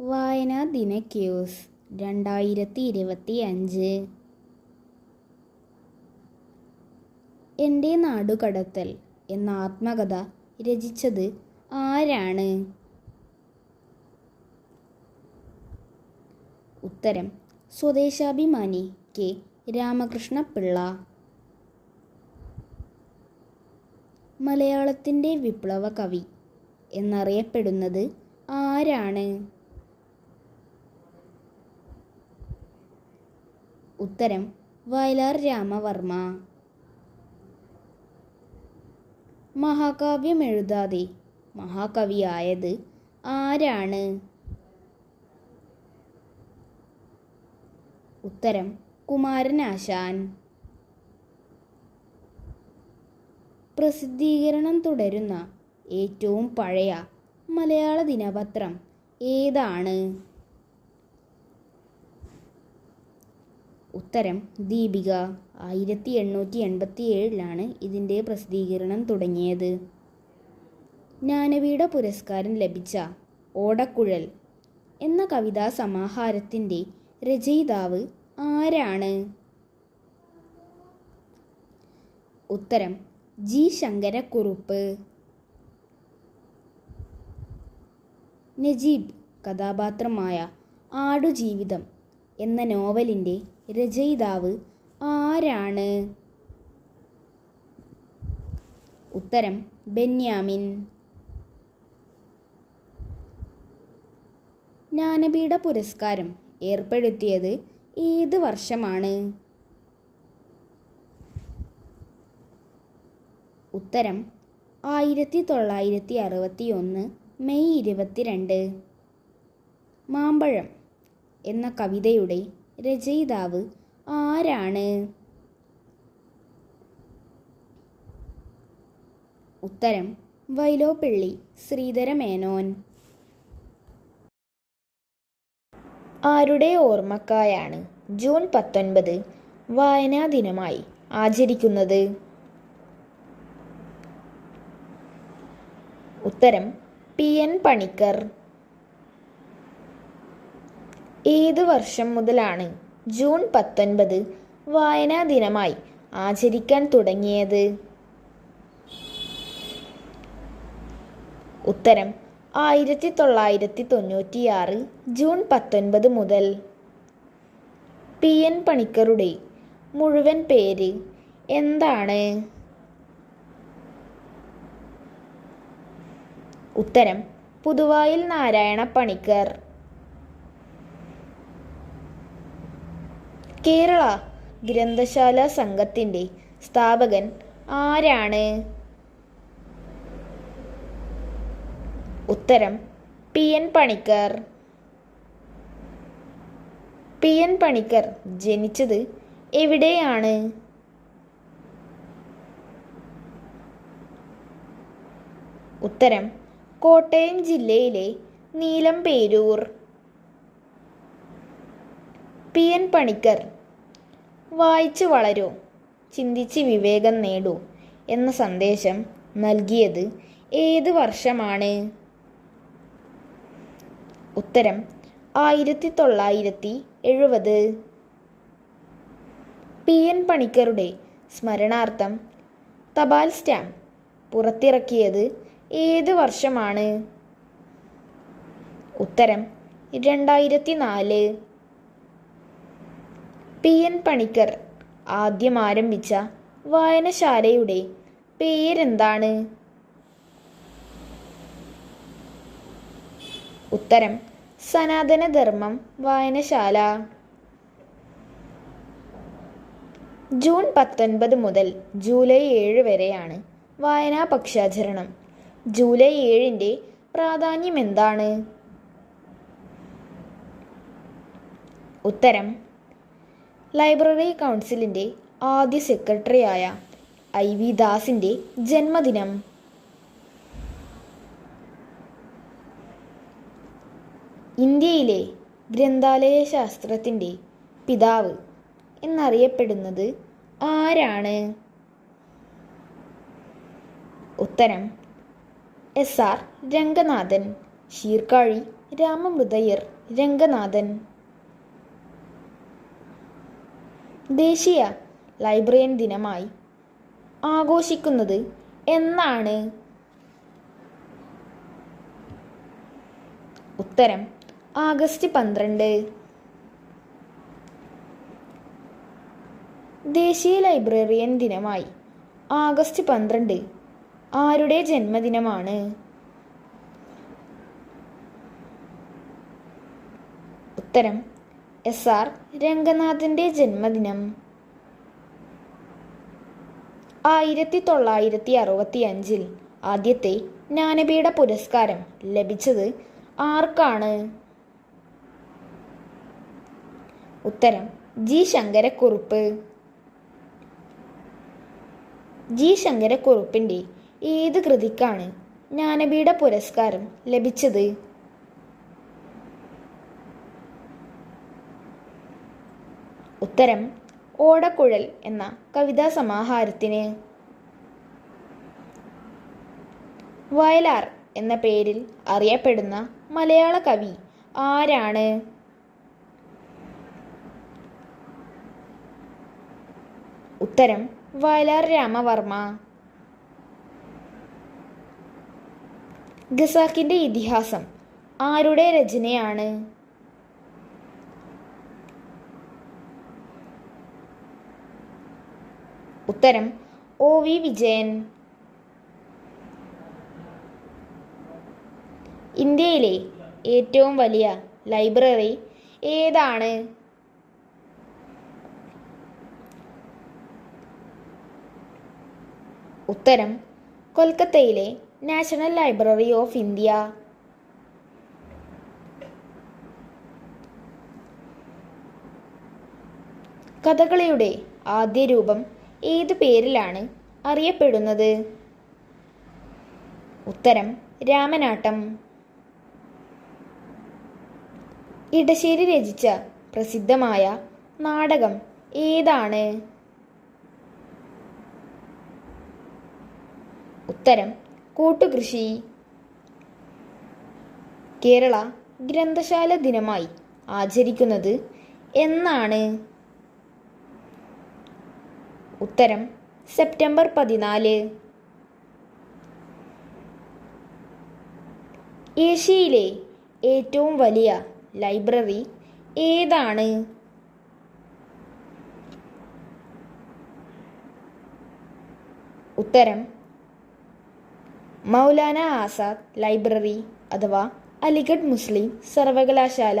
വായനാ ദിന ക്യൂസ് രണ്ടായിരത്തി ഇരുപത്തി അഞ്ച് എന്റെ നാടുകടത്തൽ എന്ന ആത്മകഥ രചിച്ചത് ആരാണ്? ഉത്തരം സ്വദേശാഭിമാനി കെ. രാമകൃഷ്ണ പിള്ള മലയാളത്തിന്റെ വിപ്ലവ കവി എന്നറിയപ്പെടുന്നത് ആരാണ്? ഉത്തരം വയലാർ രാമവർമ്മ. മഹാകാവ്യം എഴുതാതെ മഹാകവിയായത് ആരാണ്? ഉത്തരം കുമാരനാശാൻ. പ്രസിദ്ധീകരണം തുടരുന്ന ഏറ്റവും പഴയ മലയാള ദിനപത്രം ഏതാണ്? ഉത്തരം ദീപിക. ആയിരത്തി എണ്ണൂറ്റി എൺപത്തി ഏഴിലാണ് ഇതിന്റെ പ്രസിദ്ധീകരണം തുടങ്ങിയത്. ജ്ഞാനപീഠ പുരസ്കാരം ലഭിച്ച ഓടക്കുഴൽ എന്ന കവിതാ സമാഹാരത്തിന്റെ രചയിതാവ് ആരാണ്? ഉത്തരം ജി. ശങ്കരക്കുറുപ്പ്. നജീബ് കഥാപാത്രമായ ആടുജീവിതം എന്ന നോവലിന്റെ രചയിതാവ് ആരാണ്? ഉത്തരം ബെന്യാമിൻ. ജ്ഞാനപീഠ പുരസ്കാരം ഏർപ്പെടുത്തിയത് ഏത് വർഷമാണ്? ഉത്തരം ആയിരത്തി തൊള്ളായിരത്തി അറുപത്തി ഒന്ന് മെയ് ഇരുപത്തിരണ്ട്. മാമ്പഴം. എന്ന കവിതയുടെ രചയിതാവ് ആരാണ്? ഉത്തരം വൈലോപ്പിള്ളി ശ്രീധരമേനോൻ. ആരുടെ ഓർമ്മക്കായാണ് ജൂൺ പത്തൊൻപത് വായനാ ദിനമായി ആചരിക്കുന്നത്? ഉത്തരം പി എൻ പണിക്കർ. ഏത് വർഷം മുതലാണ് ജൂൺ പത്തൊൻപത് വായനാ ദിനമായി ആചരിക്കാൻ തുടങ്ങിയത്? ഉത്തരം ആയിരത്തി തൊള്ളായിരത്തി തൊണ്ണൂറ്റിയാറ് ജൂൺ പത്തൊൻപത് മുതൽ. പി. എൻ. പണിക്കറുടെ മുഴുവൻ പേര് എന്താണ്? ഉത്തരം പുതുവായിൽ നാരായണ പണിക്കർ. കേരള ഗ്രന്ഥശാല സംഘത്തിന്റെ സ്ഥാപകൻ ആരാണ്? ഉത്തരം P. N. Panicker. P. N. Panicker ജനിച്ചത് എവിടെയാണ്? ഉത്തരം കോട്ടയം ജില്ലയിലെ നീലംപേരൂർ. പി. എൻ. പണിക്കർ. വായിച്ചു വളരൂ ചിന്തിച്ച് വിവേകം നേടൂ എന്ന സന്ദേശം നൽകിയത് ഏത് വർഷമാണ്? ഉത്തരം ആയിരത്തി തൊള്ളായിരത്തി എഴുപത് പി. എൻ. പണിക്കരുടെ സ്മരണാർത്ഥം തപാൽ സ്റ്റാമ്പ് പുറത്തിറക്കിയത് ഏത് വർഷമാണ്? ഉത്തരം രണ്ടായിരത്തി നാല് പി. എൻ. പണിക്കർ ആദ്യം ആരംഭിച്ച വായനശാലയുടെ പേരെന്താണ്? ഉത്തരം സനാതനധർമ്മം വായനശാല. ജൂൺ പത്തൊൻപത് മുതൽ ജൂലൈ ഏഴ് വരെയാണ് വായനാ പക്ഷാചരണം. ജൂലൈ ഏഴിന്റെ പ്രാധാന്യം എന്താണ്? ഉത്തരം ലൈബ്രറി കൗൺസിലിന്റെ ആദ്യ സെക്രട്ടറിയായ ഐ വി ദാസിന്റെ ജന്മദിനം. ഇന്ത്യയിലെ ഗ്രന്ഥാലയ ശാസ്ത്രത്തിന്റെ പിതാവ് എന്നറിയപ്പെടുന്നത് ആരാണ്? ഉത്തരം എസ് ആർ രംഗനാഥൻ ശീർക്കാഴി രാമമൃതയ്യർ രംഗനാഥൻ. ദേശീയ ലൈബ്രറിയൻ ദിനമായി ആഘോഷിക്കുന്നത് എന്നാണ് ഉത്തരം. ആഗസ്റ്റ് പന്ത്രണ്ട്. ദേശീയ ലൈബ്രറിയൻ ദിനമായി ആഗസ്റ്റ് പന്ത്രണ്ട് ആരുടെ ജന്മദിനമാണ്? ഉത്തരം. എസ് ആർ രംഗനാഥന്റെ ജന്മദിനം. ആയിരത്തി തൊള്ളായിരത്തി അറുപത്തി അഞ്ചിൽ ആദ്യത്തെ ജ്ഞാനപീഠ പുരസ്കാരം ലഭിച്ചത് ആർക്കാണ്? ഉത്തരം ജി ശങ്കരക്കുറുപ്പ്. ജി ശങ്കരക്കുറുപ്പിന്റെ ഏത് കൃതിക്കാണ് ജ്ഞാനപീഠ പുരസ്കാരം ലഭിച്ചത്? ഉത്തരം ഓടക്കുഴൽ എന്ന കവിതാ സമാഹാരത്തിന് വയലാർ എന്ന പേരിൽ അറിയപ്പെടുന്ന മലയാള കവി ആരാണ്? ഉത്തരം വയലാർ രാമവർമ്മ. ഖസാക്കിന്റെ ഇതിഹാസം ആരുടെ രചനയാണ്? ഉത്തരം ഒ വി വിജയൻ. ഇന്ത്യയിലെ ഏറ്റവും വലിയ ലൈബ്രറി ഏതാണ്? ഉത്തരം കൊൽക്കത്തയിലെ നാഷണൽ ലൈബ്രറി ഓഫ് ഇന്ത്യ. കഥകളിയുടെ ആദ്യ രൂപം ഏതു പേരിലാണ് അറിയപ്പെടുന്നത്? ഉത്തരം രാമനാട്ടം. ഇടശ്ശേരി രചിച്ച പ്രസിദ്ധമായ നാടകം ഏതാണ്? ഉത്തരം കൂട്ടുകൃഷി. കേരള ഗ്രന്ഥശാല ദിനമായി ആചരിക്കുന്നത് എന്നാണ്. ഉത്തരം സെപ്റ്റംബർ പതിനാല്. ഏഷ്യയിലെ ഏറ്റവും വലിയ ലൈബ്രറി ഏതാണ്? ഉത്തരം മൗലാന ആസാദ് ലൈബ്രറി അഥവാ അലിഗഡ് മുസ്ലിം സർവകലാശാല.